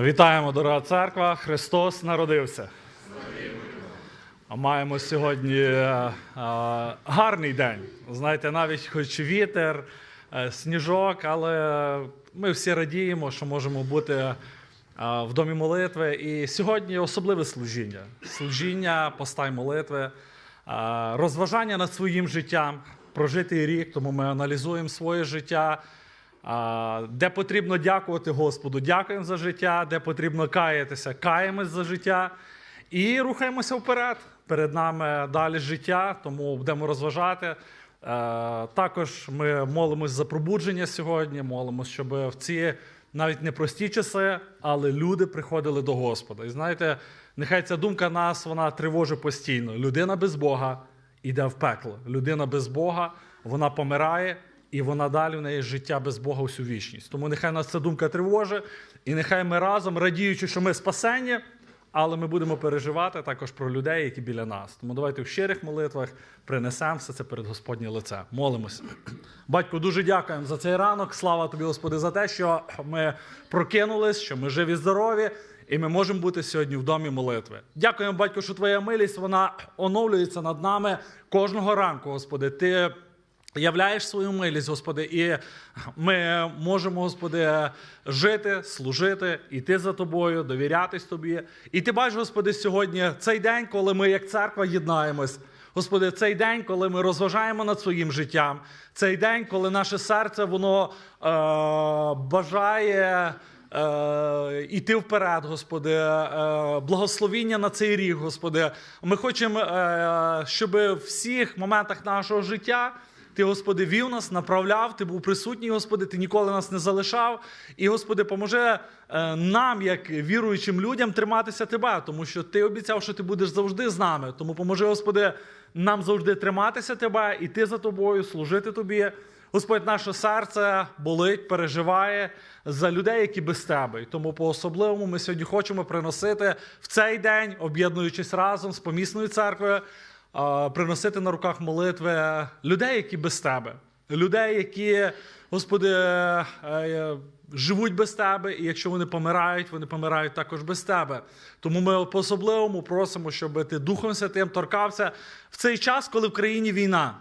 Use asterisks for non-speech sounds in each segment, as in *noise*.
Вітаємо, дорога церква! Христос народився. Маємо сьогодні е, е, гарний день. Знаєте, навіть хоч вітер, е, сніжок, але ми всі радіємо, що можемо бути в домі молитви. І сьогодні особливе служіння. Служіння, поста й молитви, розважання над своїм життям, прожитий рік, тому ми аналізуємо своє життя. Де потрібно дякувати Господу, дякуємо за життя, де потрібно каятися, каємось за життя і рухаємося вперед. Перед нами далі життя, тому будемо розважати. Е, Також ми молимось за пробудження сьогодні, молимось, щоб в ці навіть непрості часи, але люди приходили до Господа. І знаєте, нехай ця думка нас вона тривожить постійно. Людина без Бога йде в пекло. Людина без Бога, вона помирає. І вона далі в неї життя без Бога всю вічність. Тому нехай нас ця думка тривожить, і нехай ми разом, радіючи, що ми спасені, але ми будемо переживати також про людей, які біля нас. Тому давайте в щирих молитвах принесемо все це перед Господнє лице. Молимося. Батько, дуже дякуємо за цей ранок. Слава тобі, Господи, за те, що ми прокинулись, що ми живі, здорові. І ми можемо бути сьогодні в домі молитви. Дякуємо, батько, що твоя милість вона оновлюється над нами кожного ранку, Господи. Ти являєш свою милість, Господи, і ми можемо, Господи, жити, служити, іти за тобою, довірятись тобі. І ти бачиш, Господи, сьогодні цей день, коли ми як церква єднаємось. Господи, цей день, коли ми розважаємо над своїм життям, цей день, коли наше серце воно е, бажає. Е, іти вперед, Господи, е, благословіння на цей рік, Господи. Ми хочемо, е, щоб в всіх моментах нашого життя ти, Господи, вів нас, направляв, Ти був присутній, Господи, Ти ніколи нас не залишав. І, Господи, поможи е, нам, як віруючим людям, триматися Тебе, тому що Ти обіцяв, що Ти будеш завжди з нами. Тому поможи, Господи, нам завжди триматися Тебе, іти за Тобою, служити Тобі. Господь, наше серце болить, переживає за людей, які без тебе. І тому по-особливому ми сьогодні хочемо приносити в цей день, об'єднуючись разом з помісною церквою, приносити на руках молитви людей, які без тебе, людей, які, Господи, е, е, живуть без тебе, і якщо вони помирають, вони помирають також без тебе. Тому ми по-особливому просимо, щоб ти Духом Святим торкався в цей час, коли в країні війна.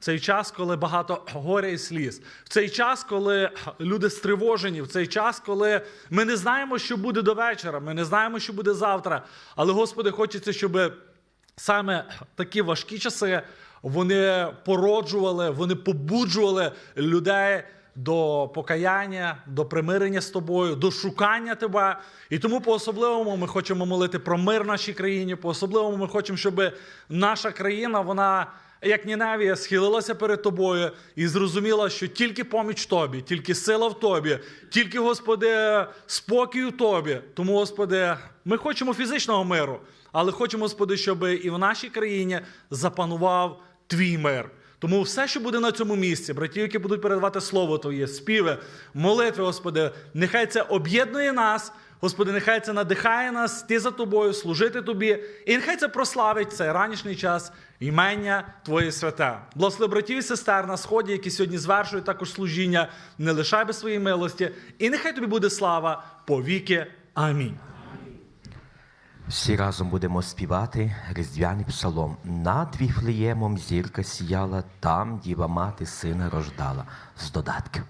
В цей час, коли багато горя і сліз, в цей час, коли люди стривожені, в цей час, коли ми не знаємо, що буде до вечора, ми не знаємо, що буде завтра. Але, Господи, хочеться, щоб саме такі важкі часи вони породжували, вони побуджували людей до покаяння, до примирення з тобою, до шукання тебе. І тому по-особливому ми хочемо молити про мир в нашій країні. По-особливому ми хочемо, щоб наша країна, вона. Як Ніневія схилилася перед тобою і зрозуміла, що тільки поміч тобі, тільки сила в тобі, тільки, Господи, спокій у тобі. Тому, Господи, ми хочемо фізичного миру, але хочемо, Господи, щоб і в нашій країні запанував твій мир. Тому все, що буде на цьому місці, братів, які будуть передавати слово Твоє, співи, молитви, Господи, нехай це об'єднує нас. Господи, нехай це надихає нас ти за тобою, служити тобі, і нехай це прославить цей ранішній час імення Твоє святе. Благослови братів і сестер на сході, які сьогодні звершують також служіння, не лишай без своєї милості, і нехай тобі буде слава по віки. Амінь. Всі разом будемо співати різдвяний псалом. Над Віфлеємом зірка сіяла, там діва мати сина рождала з додатків.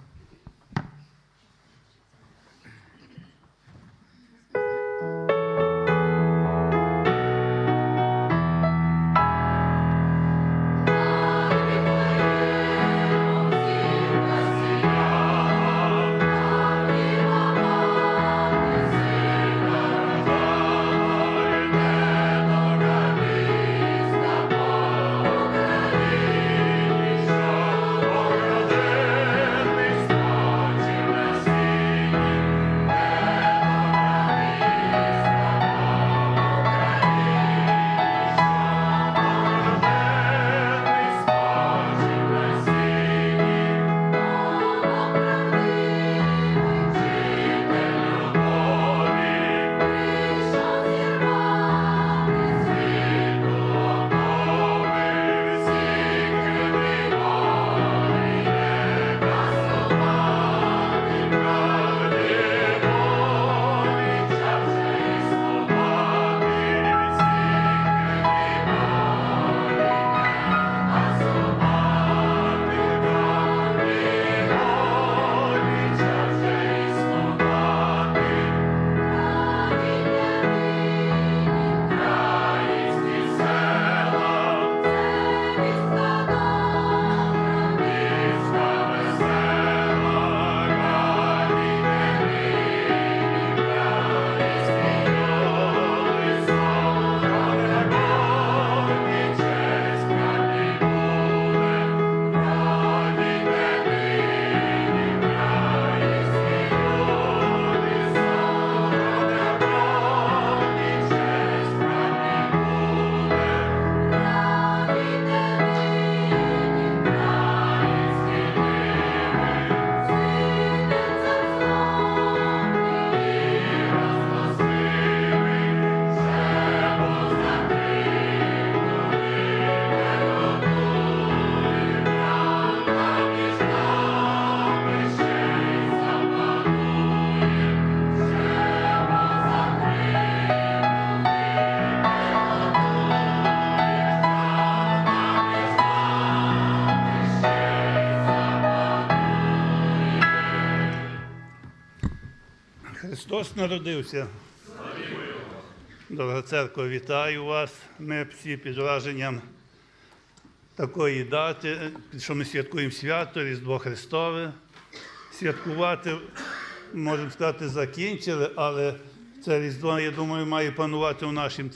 Христос народився. Дорога церква, вітаю вас. Ми всі під враженням такої дати, що ми святкуємо свято Різдво Христове. Святкувати, можемо сказати, закінчили, але це Різдво, я думаю, має панувати у нашому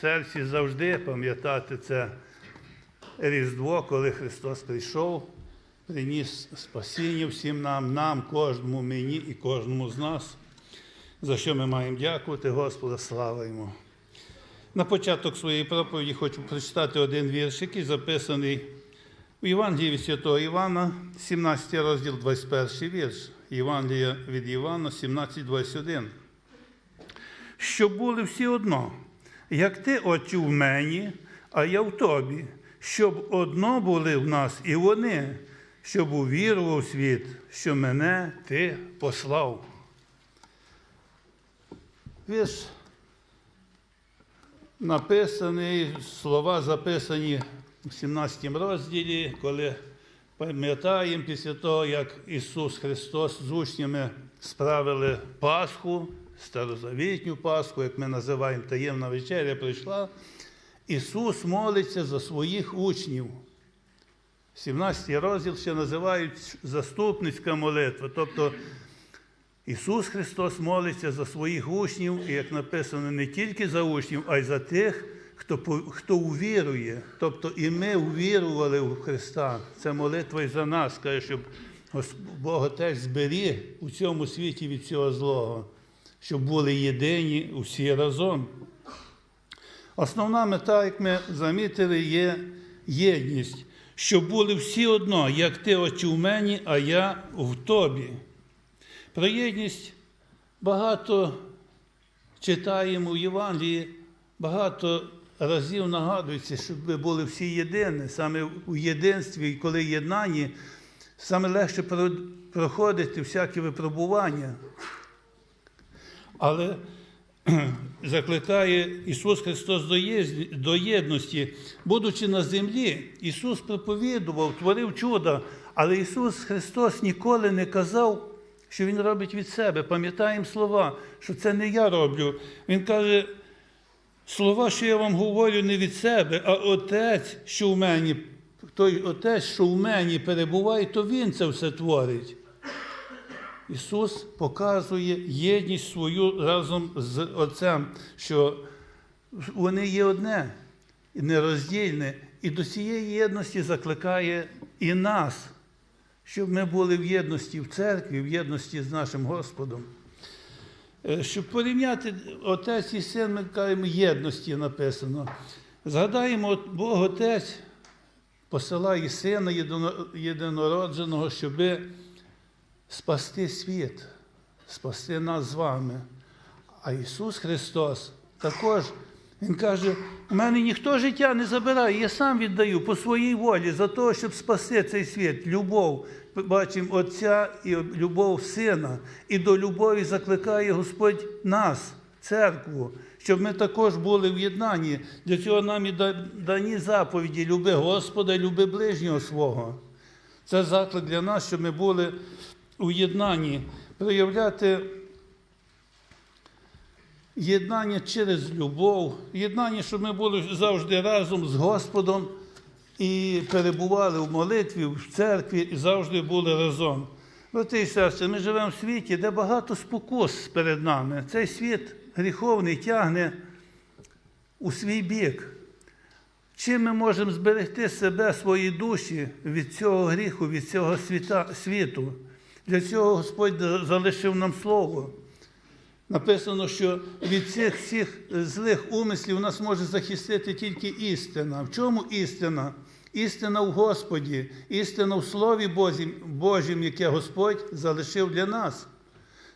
серці завжди, пам'ятати це Різдво, коли Христос прийшов, приніс спасіння всім нам, нам, кожному, мені і кожному з нас, за що ми маємо дякувати Господа, слава йому. На початок своєї проповіді хочу прочитати один вірш, який записаний у Євангелії Святого Івана, 17 розділ, 21 вірш. Євангелія від Івана, 17, 21. Щоб були всі одно, як ти, Отче, в мені, а я в тобі, щоб одно були в нас і вони, щоб увірував світ, що мене ти послав. Вірш написаний, слова записані в 17 розділі, коли пам'ятаємо після того, як Ісус Христос з учнями справили Пасху, старозавітню Пасху, як ми називаємо таємна вечеря, прийшла. Ісус молиться за своїх учнів. 17 розділ ще називають заступницька молитва. Тобто Ісус Христос молиться за своїх учнів, і як написано, не тільки за учнів, а й за тих, хто, хто увірує. Тобто і ми увірували в Христа. Це молитва і за нас, каже, щоб Бог теж зберіг у цьому світі від цього злого, щоб були єдині усі разом. Основна мета, як ми замітили, є єдність, щоб були всі одно, як ти очі в мені, а я в тобі. Про єдність багато читаємо в Євангелії, багато разів нагадується, щоб ви були всі єдині. Саме у єдинстві, і коли єднані, саме легше проходити всякі випробування. Але *clears throat* закликає Ісус Христос до єдності. Будучи на землі, Ісус проповідував, творив чуда, але Ісус Христос ніколи не казав, що Він робить від себе. Пам'ятаємо слова, що це не я роблю. Він каже, слова, що я вам говорю, не від себе, а Отець, що в мені, той Отець, що в мені перебуває, то Він це все творить. Ісус показує єдність свою разом з Отцем, що вони є одне і нероздільне, і до цієї єдності закликає і нас, щоб ми були в єдності в церкві, в єдності з нашим Господом. Е, Щоб порівняти Отець і Син, ми кажемо, єдності написано. Згадаємо, Бог Отець посилає Сина єдинородженого, щоби спасти світ, спасти нас з вами. А Ісус Христос також, Він каже, у мене ніхто життя не забирає, я сам віддаю по своїй волі за те, щоб спасти цей світ, любов. Бачимо Отця і любов Сина. І до любові закликає Господь нас, церкву, щоб ми також були в єднанні. Для цього нам і дані заповіді люби Господа, люби ближнього свого. Це заклик для нас, щоб ми були у єднанні, проявляти єднання через любов, єднання, щоб ми були завжди разом з Господом і перебували в молитві, в церкві і завжди були разом. Брати і сестри, ми живемо в світі, де багато спокус перед нами. Цей світ гріховний тягне у свій бік. Чим ми можемо зберегти себе, свої душі від цього гріху, від цього світа, світу? Для цього Господь залишив нам слово. Написано, що від цих всіх злих умислів нас може захистити тільки істина. В чому істина? Істина в Господі, істина в Слові Божім, яке Господь залишив для нас.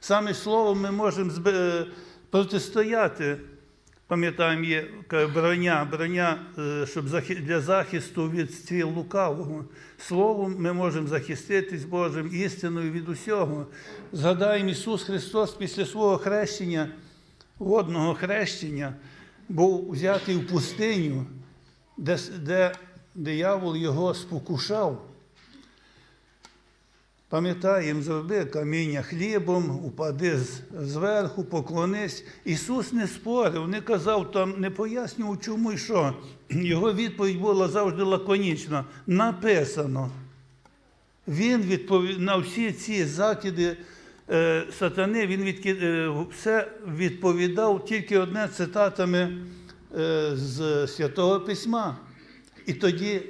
Саме Словом ми можемо протистояти. Пам'ятаємо, є броня, броня е, щоб для захисту від стріл лукавого. Словом ми можемо захиститись Божим істиною від усього. Згадаємо, Ісус Христос після свого хрещення, водного хрещення, був взятий в пустиню, де, де диявол його спокушав. Пам'ятаємо, зроби каміння хлібом, упади зверху, поклонись. Ісус не спорив, не казав там, не пояснював, чому і що. Його відповідь була завжди лаконічна. Написано. Він відповів на всі ці закиди е, сатани, він відки, е, все відповідав тільки одне цитатами е, з Святого Письма. І тоді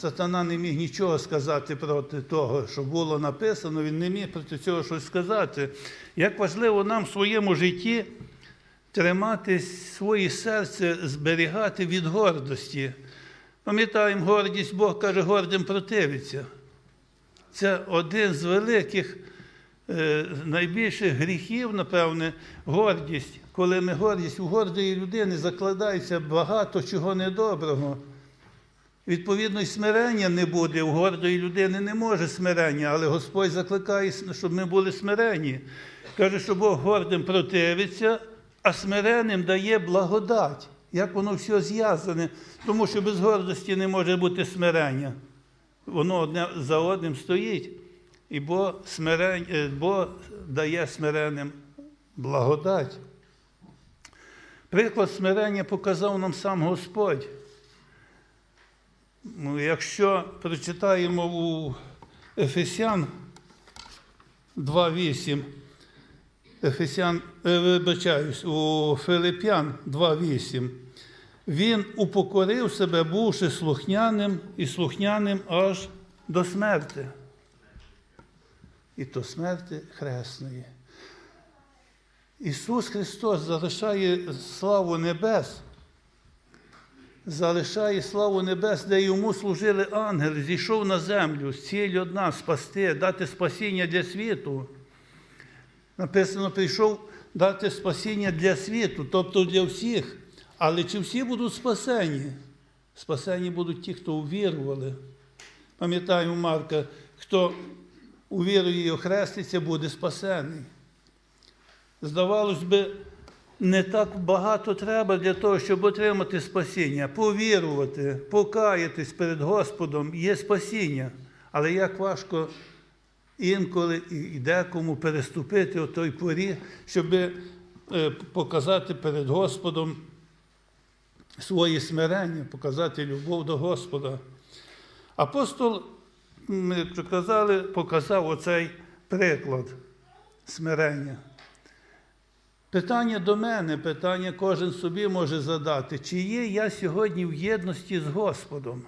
сатана не міг нічого сказати проти того, що було написано, він не міг проти цього щось сказати. Як важливо нам в своєму житті тримати своє серце, зберігати від гордості. Пам'ятаємо, гордість Бог каже, гордим противиться. Це один з великих, е, найбільших гріхів, напевне, гордість. Коли ми гордість, у гордої людини закладається багато чого недоброго. Відповідно, і смирення не буде. У гордої людини не може смирення, але Господь закликає, щоб ми були смирені. Каже, що Бог гордим противиться, а смиреним дає благодать. Як воно все зв'язане, тому що без гордості не може бути смирення. Воно одне за одним стоїть, і Бог, е, дає смиренним благодать. Приклад смирення показав нам сам Господь. Ну, Якщо прочитаємо у Ефесян 2.8, Ефесян, е, вибачаюсь, у Филип'ян 2.8, він упокорив себе, бувши слухняним і слухняним аж до смерти. І до смерти хресної. Ісус Христос залишає славу небес залишає славу небес, де йому служили ангели, зійшов на землю з ціль одна спасти, дати спасіння для світу. Написано, прийшов дати спасіння для світу, тобто для всіх. Але чи всі будуть спасені? Спасені будуть ті, хто увірували. Пам'ятаємо Марка, хто увірує і охреститься, буде спасений. Здавалось би, не так багато треба для того, щоб отримати спасіння, повірувати, покаятись перед Господом є спасіння. Але як важко інколи і декому переступити той поріг, щоб е, показати перед Господом своє смирення, показати любов до Господа. Апостол, ми казали, показав оцей приклад смирення. Питання до мене, питання кожен собі може задати, чи є я сьогодні в єдності з Господом?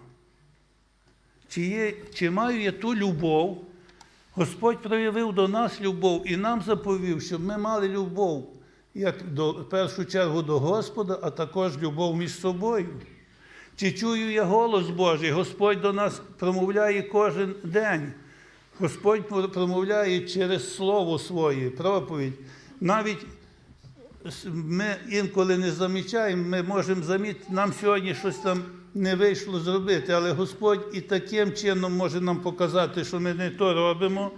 Чи, є, чи маю я ту любов? Господь проявив до нас любов і нам заповів, щоб ми мали любов, як до, в першу чергу до Господа, а також любов між собою. Чи чую я голос Божий? Господь до нас промовляє кожен день. Господь промовляє через Слово своє, проповідь. Навіть ми інколи не замічаємо, ми можемо замітити, нам сьогодні щось там не вийшло зробити, але Господь і таким чином може нам показати, що ми не то робимо,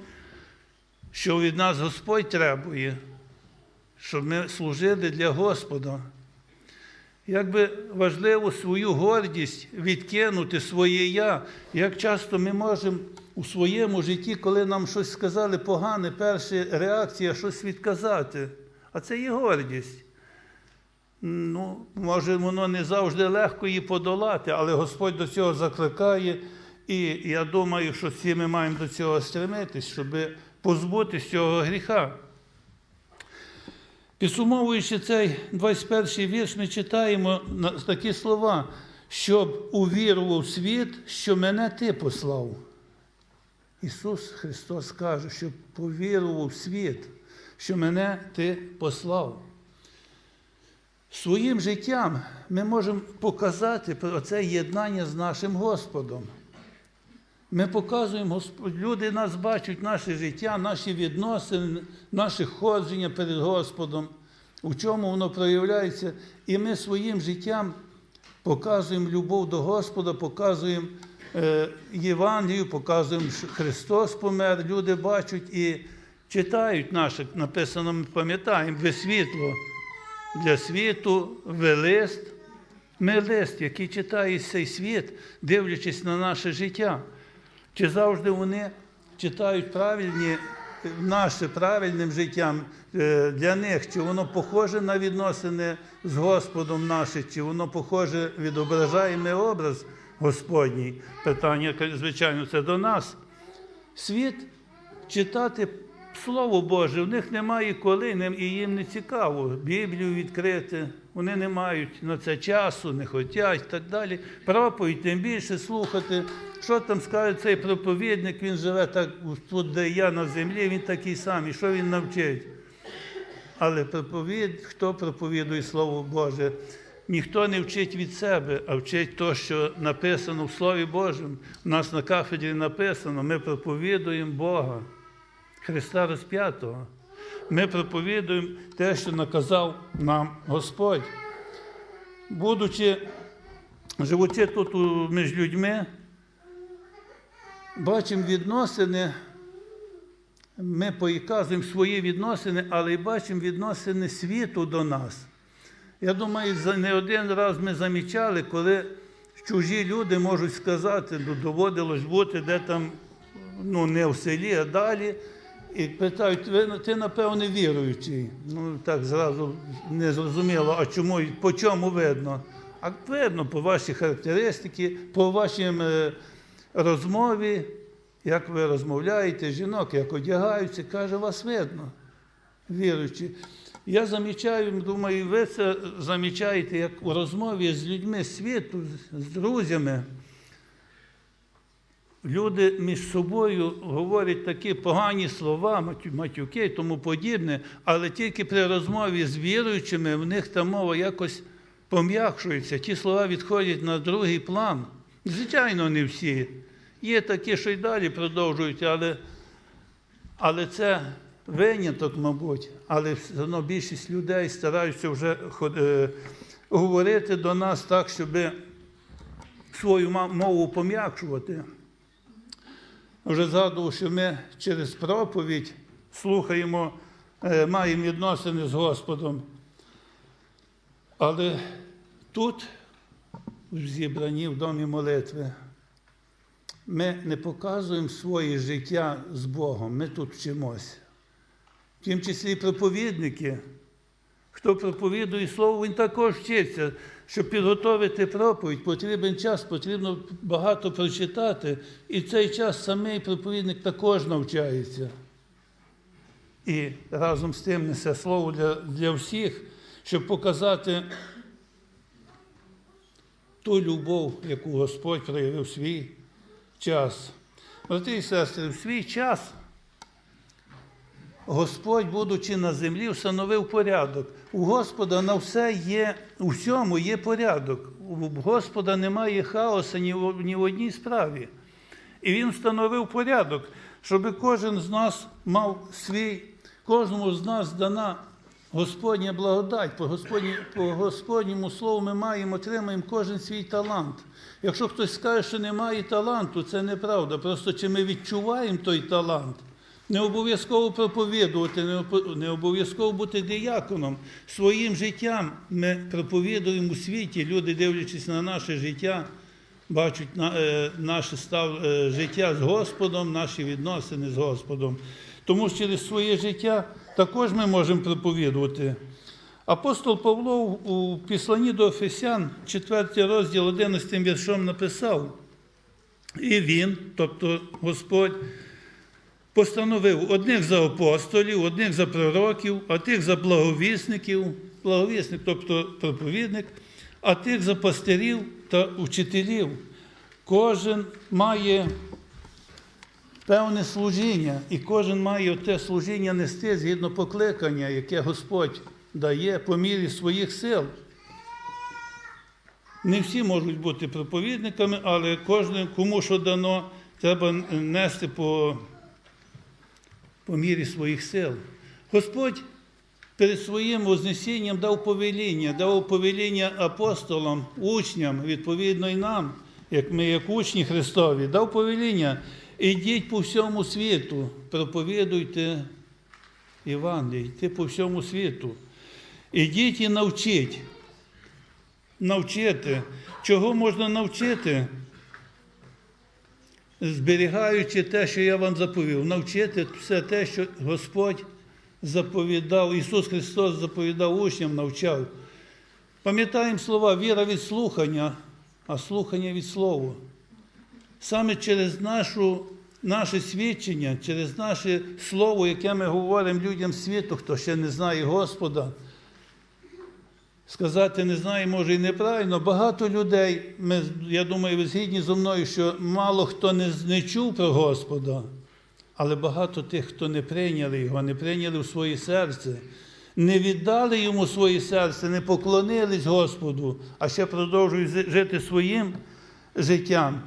що від нас Господь требує, щоб ми служили для Господа. Якби важливо свою гордість відкинути своє я, як часто ми можемо у своєму житті, коли нам щось сказали погане, перша реакція щось відказати. А це є гордість. Ну, може, воно не завжди легко її подолати, але Господь до цього закликає. І я думаю, що всі ми маємо до цього стремитись, щоб позбутися цього гріха. Підсумовуючи цей 21 й вірш, ми читаємо такі слова, щоб увірував світ, що мене ти послав. Ісус Христос каже, щоб повірував світ, що мене ти послав. Своїм життям ми можемо показати це єднання з нашим Господом. Ми показуємо, люди нас бачать, наше життя, наші відносини, наше ходження перед Господом, у чому воно проявляється. І ми своїм життям показуємо любов до Господа, показуємо е, Євангелію, показуємо, що Христос помер. Люди бачать і читають наше, написано, ми пам'ятаємо, ви світло для світу, ви лист. Ми лист, який читає цей світ, дивлячись на наше життя. Чи завжди вони читають правильні, наше правильним життям е, для них, чи воно похоже на відносини з Господом наше, чи воно похоже, відображає ми образ Господній. Питання, звичайно, це до нас. Світ читати Слово Боже, в них немає коли, і їм не цікаво Біблію відкрити. Вони не мають на це часу, не хочуть і так далі. Проповідь тим більше слухати. Що там скаже цей проповідник, він живе так тут, де я на землі, він такий самий, що він навчить. Але проповід, хто проповідує Слово Боже, ніхто не вчить від себе, а вчить те, що написано в Слові Божому. У нас на кафедрі написано, ми проповідуємо Бога, Христа розп'ятого. Ми проповідуємо те, що наказав нам Господь. Будучи, живучи тут між людьми, бачимо відносини ми показуємо свої відносини, але й бачимо відносини світу до нас. Я думаю, не один раз ми замічали, коли чужі люди можуть сказати, ну, доводилось бути де там, ну не в селі, а далі. І питають, ви ти, напевне, віруючий. Ну так зразу не зрозуміло, а чому, по чому видно? А видно по вашій характеристиці, по вашій е, розмові, як ви розмовляєте, жінок, як одягаються, каже, вас видно, віруючи. Я замічаю, думаю, ви це замічаєте, як у розмові з людьми світу, з друзями. Люди між собою говорять такі погані слова, матюки і тому подібне, але тільки при розмові з віруючими в них та мова якось пом'якшується. Ті слова відходять на другий план. Звичайно, не всі. Є такі, що й далі продовжують, але, але це виняток, мабуть. Але все одно більшість людей стараються вже е, говорити до нас так, щоб свою мову пом'якшувати. Вже згадував, що ми через проповідь слухаємо, е, маємо відносини з Господом. Але тут, в зібранні в домі молитви, ми не показуємо своє життя з Богом, ми тут вчимося. В тім числі і проповідники. Хто проповідує слово, він також вчиться. Щоб підготовити проповідь, потрібен час, потрібно багато прочитати. І в цей час самий проповідник також навчається. І разом з тим несе слово для, для всіх, щоб показати ту любов, яку Господь проявив свій час. Брати і сестри, в свій час Господь, будучи на землі, встановив порядок. У Господа на все є, у всьому є порядок. У Господа немає хаоса ні в, ні в одній справі. І Він встановив порядок, щоб кожен з нас мав свій, кожному з нас дана Господня благодать. По, Господні, по Господньому слову ми маємо, отримаємо кожен свій талант. Якщо хтось скаже, що немає таланту, це неправда. Просто чи ми відчуваємо той талант. Не обов'язково проповідувати, не обов'язково бути діяконом. Своїм життям ми проповідуємо у світі. Люди, дивлячись на наше життя, бачать е, наше став, е, життя з Господом, наші відносини з Господом. Тому що через своє життя також ми можемо проповідувати. Апостол Павло у післанні до Ефесян, 4 розділ 11 віршом написав. І він, тобто Господь, постановив одних за апостолів, одних за пророків, а тих за благовісників, благовісник, тобто проповідник, а тих за пастирів та учителів. Кожен має певне служіння, і кожен має те служіння нести згідно покликання, яке Господь дає по мірі своїх сил. Не всі можуть бути проповідниками, але кожен, кому що дано, треба нести по, по мірі своїх сил. Господь перед своїм Вознесінням дав повеління, дав повеління апостолам, учням, відповідно і нам, як ми, як учні Христові, дав повеління. Ідіть по всьому світу, проповідуйте Євангеліє, йти по всьому світу. Ідіть і навчіть. Навчити. Чого можна навчити? Зберігаючи те, що я вам заповів, навчити все те, що Господь заповідав, Ісус Христос заповідав учням, навчав. Пам'ятаємо слова віра від слухання, а слухання від слова. Саме через нашу, наше свідчення, через наше слово, яке ми говоримо людям світу, хто ще не знає Господа, сказати не знаю, може і неправильно. Багато людей, ми, я думаю, ви згідні зі мною, що мало хто не, не чув про Господа, але багато тих, хто не прийняли його, не прийняли в своє серце, не віддали йому своє серце, не поклонились Господу, а ще продовжують жити своїм життям.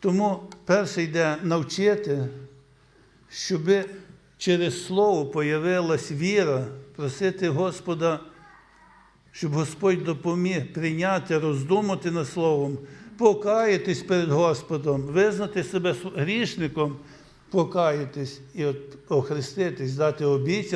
Тому перше йде навчити, щоб через Слово появилась віра, просити Господа, щоб Господь допоміг прийняти, роздумати над Словом, покаятись перед Господом, визнати себе грішником, покаятись і охреститись, дати обіцянку.